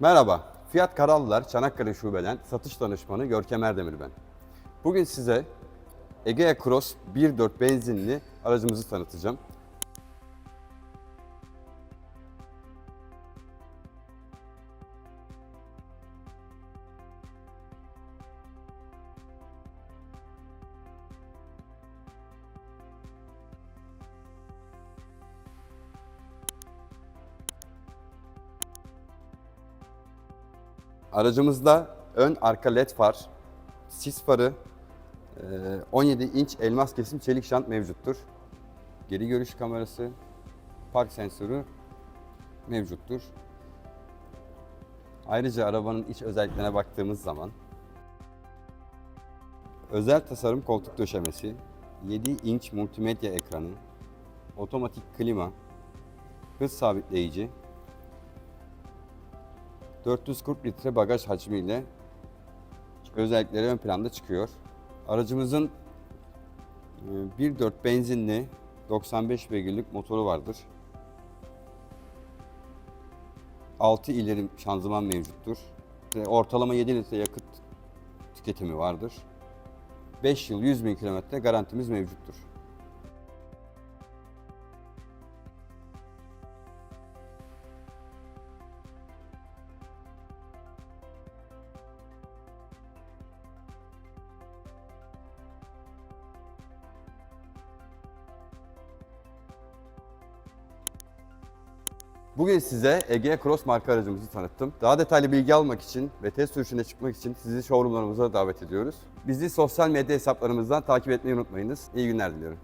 Merhaba, Fiyat Karallılar Çanakkale Şubeden satış danışmanı Görkem Erdemir ben. Bugün size Egea Cross 1.4 benzinli aracımızı tanıtacağım. Aracımızda ön arka led far, sis farı, e, 17 inç elmas kesim çelik şant mevcuttur. Geri görüş kamerası, park sensörü mevcuttur. Ayrıca arabanın iç özelliklerine baktığımız zaman özel tasarım koltuk döşemesi, 7 inç multimedya ekranı, otomatik klima, hız sabitleyici, 440 litre bagaj hacmiyle özellikleri ön planda çıkıyor. Aracımızın e, 1.4 benzinli 95 beygirlik motoru vardır. 6 ileri şanzıman mevcuttur. Ortalama 7 litre yakıt tüketimi vardır. 5 yıl 100 bin kilometre garantimiz mevcuttur. Bugün size Egea Cross marka aracımızı tanıttım. Daha detaylı bilgi almak için ve test sürüşüne çıkmak için sizi showroomlarımıza davet ediyoruz. Bizi sosyal medya hesaplarımızdan takip etmeyi unutmayınız. İyi günler diliyorum.